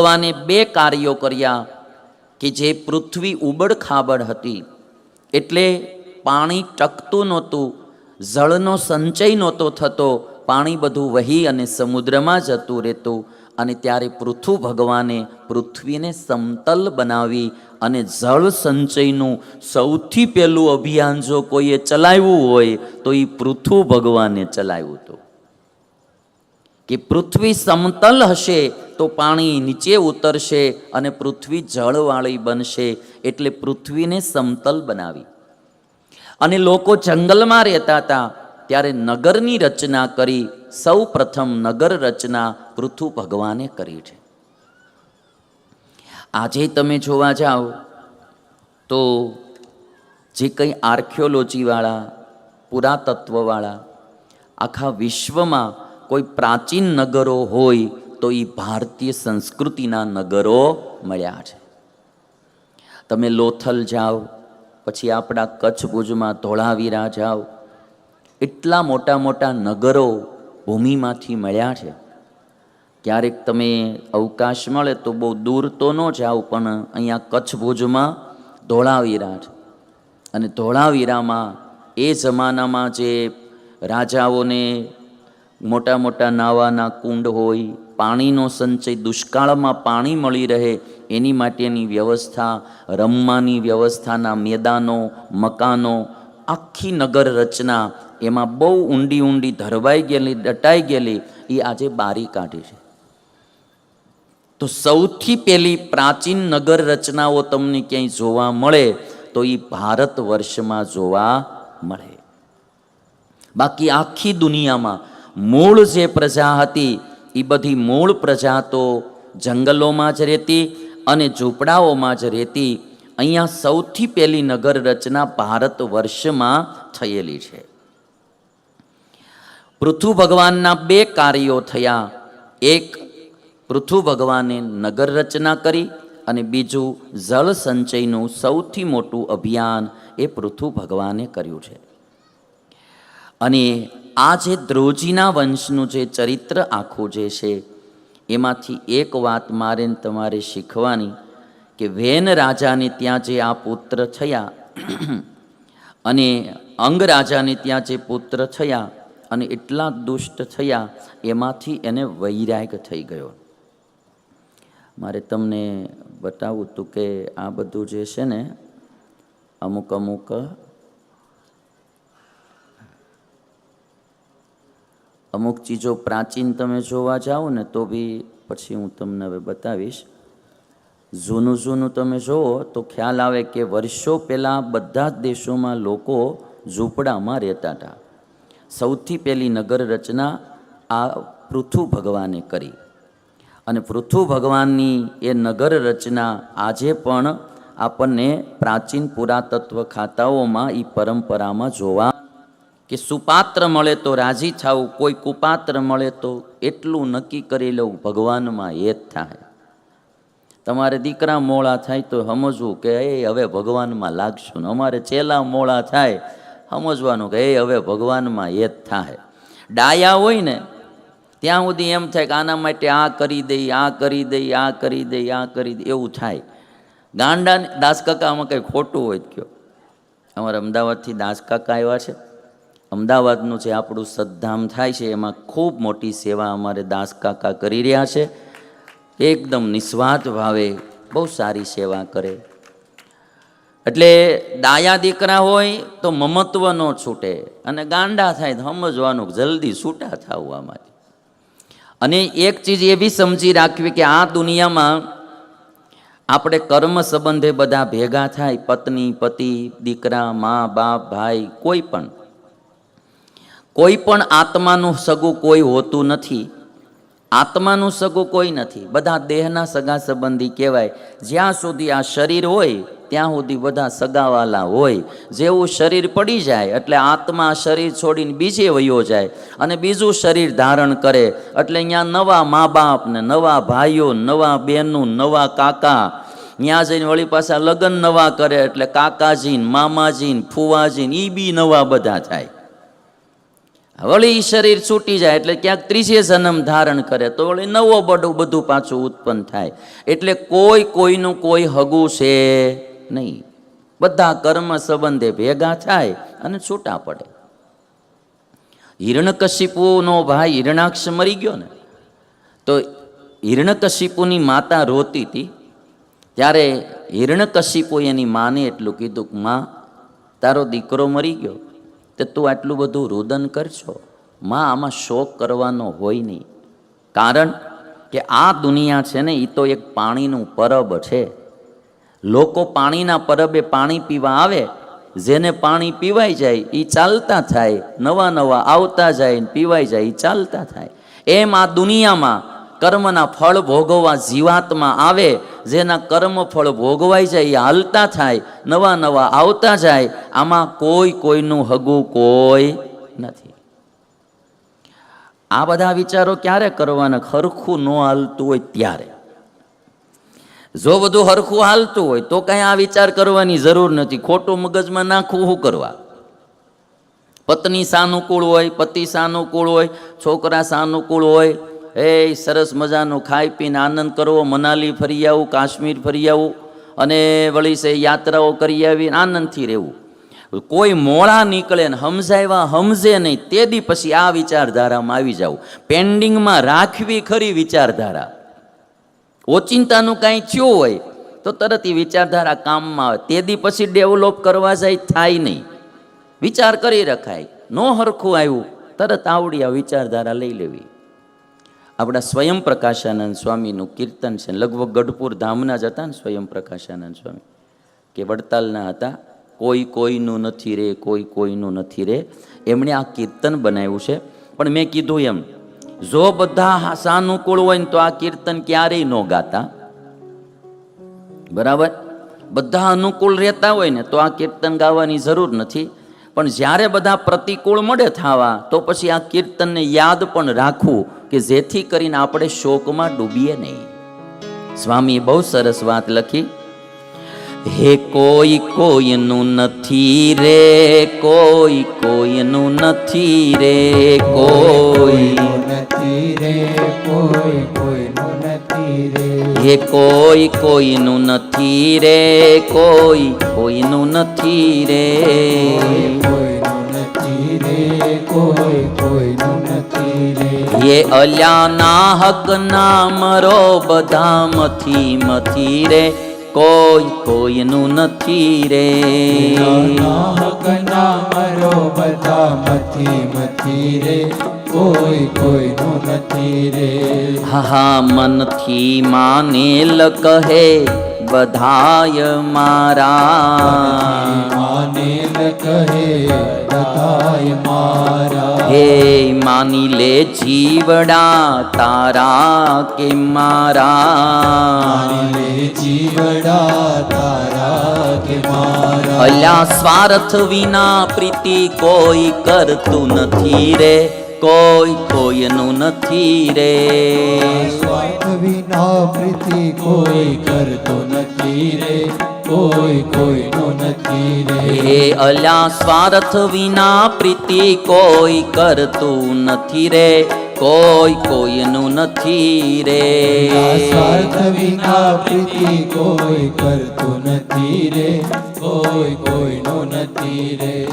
ભગવાને બે કાર્યો કર્યા કે જે પૃથ્વી ઉબડ ખાબડ હતી. એટલે પાણી ટકતું નહોતું, જળનો સંચય નહોતો થતો, પાણી બધું વહી અને સમુદ્રમાં જતું રહેતું અને ત્યારે પૃથુ ભગવાને પૃથ્વીને સમતલ બનાવી અને જળ સંચયનું સૌથી પહેલું અભિયાન જો કોઈએ ચલાવ્યું હોય તો એ પૃથુ ભગવાને ચલાવ્યું હતું. કે પૃથ્વી સમતલ હશે તો પાણી નીચે ઉતરશે અને પૃથ્વી જળવાળી બનશે એટલે પૃથ્વીને સમતલ બનાવી. અને લોકો જંગલમાં રહેતા હતા ત્યારે નગરની રચના કરી સૌ પ્રથમ નગર રચના પૃથુ ભગવાને કરી છે. આજે તમે જોવા જાઓ તો જે કંઈ આર્કિયોલોજીવાળા પુરાતત્વવાળા આખા વિશ્વમાં કોઈ પ્રાચીન નગરો હોય તો એ ભારતીય સંસ્કૃતિના નગરો મળ્યા છે. તમે લોથલ જાઓ, પછી આપણા કચ્છ ભુજમાં ધોળાવીરા જાઓ, એટલા મોટા મોટા નગરો ભૂમિમાંથી મળ્યા છે. ક્યારેક તમે અવકાશ મળે તો બહુ દૂર તો ન જાઓ, પણ અહીંયા કચ્છ ભુજમાં ધોળાવીરા છે. અને ધોળાવીરામાં એ જમાનામાં જે રાજાઓને મોટા મોટા નાવાના કુંડ હોય, પાણીનો સંચય દુષ્કાળમાં પાણી મળી રહે, એની માટેની વ્યવસ્થા, રમવાની વ્યવસ્થાના મેદાનો, મકાનો, આખી નગર રચના, એમાં બહુ ઊંડી ઊંડી ધરવાઈ ગયેલી, દટાઈ ગયેલી, એ આજે બારી કાઢી છે. તો સૌથી પહેલી પ્રાચીન નગર રચનાઓ તમને ક્યાંય જોવા મળે, તો એ ભારત વર્ષમાં જોવા મળે. બાકી આખી દુનિયામાં મૂળ જે પ્રજા હતી એ બધી મૂળ પ્રજા તો જંગલોમાં જ રહેતી અને ઝૂંપડાઓમાં જ રહેતી. અહીંયા સૌથી પહેલી નગર રચના ભારત વર્ષમાં થયેલી છે. પૃથુ ભગવાનના બે કાર્યો થયા. એક પૃથુ ભગવાને નગર રચના કરી અને બીજું, જળ સંચયનું સૌથી મોટું અભિયાન એ પૃથુ ભગવાને કર્યું છે. અને આ જે ધ્રુવજીના વંશનું જે ચરિત્ર આખું જે છે, એમાંથી એક વાત મારે તમારે શીખવાની કે વેન રાજાને ત્યાં જે આ પુત્ર થયા અને અંગ રાજાને ત્યાં જે પુત્ર થયા અને એટલા દુષ્ટ થયા, એમાંથી એને વૈરાગ થઈ ગયો. મારે તમને બતાવું હતું કે આ બધું જે છે ને અમુક અમુક અમુક ચીજો પ્રાચીન તમે જોવા જાઓ ને, તો બી પછી હું તમને હવે બતાવીશ. જૂનું જૂનું તમે જુઓ તો ખ્યાલ આવે કે વર્ષો પહેલાં બધા જ દેશોમાં લોકો ઝૂંપડામાં રહેતા હતા. સૌથી પહેલી નગર રચના આ પૃથુ ભગવાને કરી. અને પૃથુ ભગવાનની એ નગર રચના આજે પણ આપણને પ્રાચીન પુરાતત્વ ખાતાઓમાં એ પરંપરામાં જોવા કે સુપાત્ર મળે તો રાજી થાવું કોઈ કુપાત્ર મળે તો એટલું નક્કી કરી લઉં, ભગવાનમાં એ જ થાય. તમારે દીકરા મોળા થાય તો સમજવું કે, એ, હવે ભગવાનમાં લાગશું ને. અમારે ચેલા મોળા થાય, સમજવાનું કે, એ, હવે ભગવાનમાં એ જ થાય. ડાયા હોય ને, ત્યાં સુધી એમ થાય કે, આના માટે આ કરી દઈ, આ કરી દઈ, આ કરી દઈ, આ કરી દઈ. એવું થાય. ગાંડા દાસકાકા આમાં કંઈ ખોટું હોય કયો. અમારા અમદાવાદથી દાસકાકા આવ્યા છે. અમદાવાદનું જે આપણું સદ્ધામ થાય છે, એમાં ખૂબ મોટી સેવા અમારે દાસ કાકા કરી રહ્યા છે. એકદમ નિસ્વાર્થ ભાવે બહુ સારી સેવા કરે. એટલે ડાયા દીકરા હોય તો મમત્વ ન છૂટે અને ગાંડા થાય તો સમજવાનું જલ્દી છૂટા થવું આમાંથી. અને એક ચીજ એવી સમજી રાખવી કે આ દુનિયામાં આપણે કર્મ સંબંધે બધા ભેગા થાય, પત્ની, પતિ, દીકરા, મા, બાપ, ભાઈ, કોઈ પણ. કોઈ પણ આત્માનું સગું કોઈ હોતું નથી. આત્માનું સગું કોઈ નથી. બધા દેહના સગા સંબંધી કહેવાય. જ્યાં સુધી આ શરીર હોય, ત્યાં સુધી બધા સગાવાલા હોય. જેવું શરીર પડી જાય, એટલે આત્મા શરીર છોડીને બીજે વયો જાય અને બીજું શરીર ધારણ કરે. એટલે અહીંયા નવા મા બાપ ને નવા ભાઈઓ, નવા બહેનો નવા કાકા. ત્યાં જઈને વળી પાછા લગ્ન નવા કરે, એટલે કાકાજી મામાજીન મામાજી ફુવાજી એ બી નવા બધા થાય. વળી શરીર છૂટી જાય એટલે ક્યાંક ત્રીજે જન્મ ધારણ કરે તો વળી નવો બડું બધું પાછું ઉત્પન્ન થાય. એટલે કોઈ કોઈનું કોઈ હગું છે નહીં. બધા કર્મ સંબંધે ભેગા થાય અને છૂટા પડે. હિરણકશિપુનો ભાઈ હિરણાક્ષ મરી ગયો ને, તો હિરણકશિપુની માતા રોતી હતી ત્યારે હિરણકશિપુ એની માને એટલું કીધું કે, માં, તારો દીકરો મરી ગયો. તે તું આટલું બધું રુદન કરશો? માં આમાં શોક કરવાનો હોય નહીં. કારણ કે આ દુનિયા છે ને એ તો એક પાણીનું પરબ છે. લોકો પાણીના પરબે પાણી પીવા આવે, જેને પાણી પીવાઈ જાય એ ચાલતા થાય, નવા નવા આવતા જાય પીવાઈ જાય એ ચાલતા થાય. એમ આ દુનિયામાં કર્મના ફળ ભોગવવા જીવાતમાં આવે જેના કર્મફળ ભોગવાઈ જાય, એ હાલતા થાય, નવા નવા આવતા જાય, આમાં કોઈ કોઈનું હગું કોઈ નથી. આ બધા વિચારો ક્યારે કરવાના? હરખું ન હાલતું હોય ત્યારે. જો બધું હરખું હાલતું હોય, તો કાંઈ આ વિચાર કરવાની જરૂર નથી. ખોટું મગજમાં નાખવું શું કરવા? પત્ની સાનુકૂળ હોય, પતિ સાનુકૂળ હોય, છોકરા સાનુકૂળ હોય એ સરસ મજાનું ખાઈ પીને આનંદ કરવો, મનાલી ફરી આવું, કાશ્મીર ફરી આવું અને વળી છે યાત્રાઓ કરી આવી આનંદથી રહેવું. કોઈ મોળા નીકળે ને સમજાવ્યા સમજે નહીં, તે દી પછી આ વિચારધારામાં આવી જાવ પેન્ડિંગમાં રાખવી ખરી વિચારધારા. ઓચિંતાનું કાંઈ થયું હોય તો તરત એ વિચારધારા કામમાં આવે. તે દી પછી ડેવલપ કરવા જાય, થાય નહીં. વિચાર કરી રખાય. નો હરખું આવ્યું, તરત આવડી આ વિચારધારા લઈ લેવી. આપણા સ્વયં પ્રકાશાનંદ સ્વામીનું કીર્તન છે. લગભગ ગઢપુર ધામના જ હતા ને સ્વયં પ્રકાશાનંદ સ્વામી. કે વડતાલના હતા. કોઈ કોઈનું નથી રે, કોઈ કોઈનું નથી રે. એમણે આ કીર્તન બનાવ્યું છે. પણ મેં કીધું એમ, જો બધા સાનુકૂળ હોય તો આ કીર્તન ક્યારેય ન ગાતા. બરાબર? બધા અનુકૂળ રહેતા હોય ને તો આ કીર્તન ગાવાની જરૂર નથી. પણ જ્યારે બધા પ્રતિકૂળ મળે થવા, તો પછી આ કીર્તનને યાદ પણ રાખવું કે જેથી કરીને આપણે શોકમાં ડૂબીએ નહીં. સ્વામીએ બહુ સરસ વાત લખી. હે કોઈ કોઈનું નથી રે, કોઈ કોઈનું નથી રે, કોઈ નથી રે કોઈ કોઈનું નથી રે હે કોઈ કોઈનું નથી રે, કોઈ કોઈનું નથી રે. કોઈનું નથી રે કોઈ કોઈનું નથી રે મથી મથી રે. કોઈ કોઈનું નથી રે. નાહકના મરો બધા મથી મથી રે. કોઈ કોઈનું નથી રે. હા હા મનથી માનેલ કહે. બધાય મારા કહે બધાય મારા હે માની લે જીવડા તારા કે મારા લે જીવડા તારા કે મારા અલ્યા સ્વાર્થ વિના પ્રીતિ કોઈ કરતું નથી રે કોઈ કોઈનું નથી રે. સ્વાર્થ વિના પ્રીતિ કોઈ કરતો નથી રે. કોઈ કોઈનો નથી રે. હે અલ્યા સ્વાર્થ વિના પ્રીતિ કોઈ કરતું નથી રે. કોઈ કોઈનું નથી રે. સ્વાર્થ વિના પ્રીતિ કોઈ કરતું નથી રે. કોઈ કોઈનું નથી રે.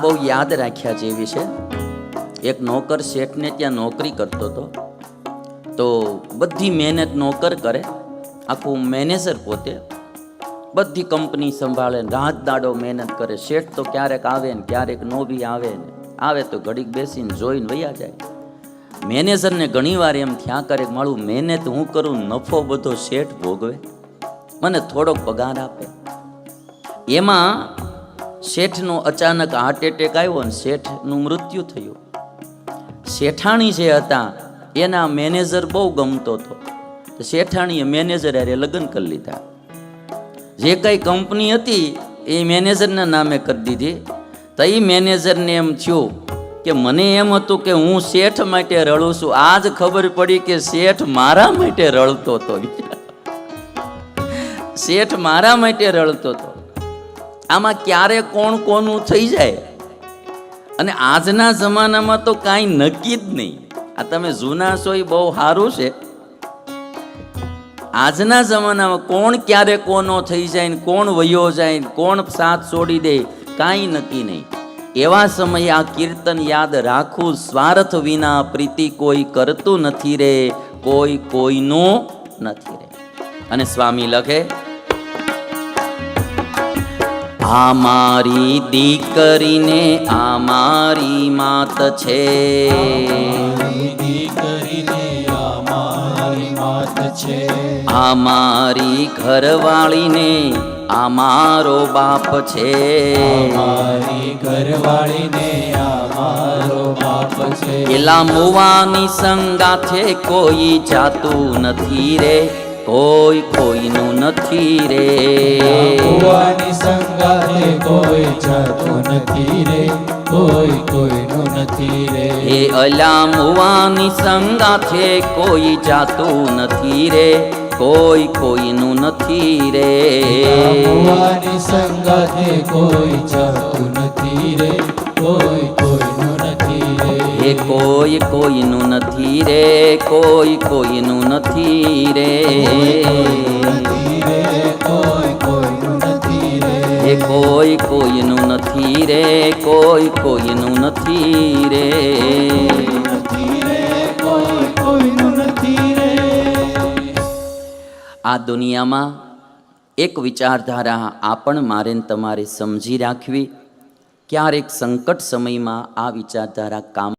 બહુ યાદ રાખ્યા જેવી છે એક નોકર શેઠને ત્યાં નોકરી કરતો હતો. તો બધી મહેનત નોકર કરે, આખું મેનેજર પોતે. બધી કંપની સંભાળે, રાત દાડો મહેનત કરે. શેઠ તો ક્યારેક આવે ને ક્યારેક નો બી આવે ને. આવે તો ઘડીક બેસીને જોઈને વયા જાય. મેનેજરને ઘણીવાર એમ થયા કરે, મારું મહેનત હું કરું, નફો બધો શેઠ ભોગવે. મને થોડોક પગાર આપે. એમાં શેઠનો અચાનક હાર્ટ એટેક આવ્યો અને શેઠનું મૃત્યુ થયું. શેઠાણી જે હતા, એના મેનેજર બહુ ગમતો હતો. તો શેઠાણીએ મેનેજર અરે લગ્ન કરી લીધા. જે કંઈ કંપની હતી, એ મેનેજરના નામે કરી દીધી. તો એ મેનેજરને એમ થયું કે મને એમ હતું કે હું શેઠ માટે રડું છું. આજ ખબર પડી કે શેઠ મારા માટે રડતો હતો. શેઠ મારા માટે રડતો હતો. આમાં ક્યારે કોણ કોનું થઈ જાય? અને આજના જમાનામાં તો કાંઈ નક્કી જ નહીં. આ તમે જૂના છો એ બહુ સારું છે. આજના જમાનામાં કોણ ક્યારે કોનો થઈ જાય ને કોણ વયો જાય ને કોણ સાથ છોડી દે, કાંઈ નક્કી નહીં. એવા સમયે આ કીર્તન યાદ રાખવું સ્વાર્થ વિના પ્રીતિ કોઈ કરતું નથી રે, કોઈ કોઈનું નથી રે. અને સ્વામી લખે આ મારી દીકરીને છે અમારી માત છે. આ મારી ઘરવાળીને આ મારો બાપ છે. ઘરવાળીને આ બાપ છે પેલા મુવાની સંગાથે કોઈ જાતું નથી રે. કોઈ કોઈનું નથી રે. ભગવાની સંગાથે કોઈ જાતું નથી રે. કોઈ કોઈનું નથી રે. એ અલા મુવાની સંગાથે કોઈ જાતું નથી રે. કોઈ કોઈનું નથી રે. ભગવાની સંગાથે કોઈ જાતું નથી રે. કોઈ કોઈ કોઈનું નથી રે, કોઈ, કોઈનું નથી રે. કોઈ, કોઈનું નથી રે, કોઈ, કોઈનું નથી રે. આ દુનિયામાં એક વિચારધારા આ પણ મારે તમારે સમજી રાખવી. ક્યારેક સંકટ સમયમાં આ વિચારધારા કામ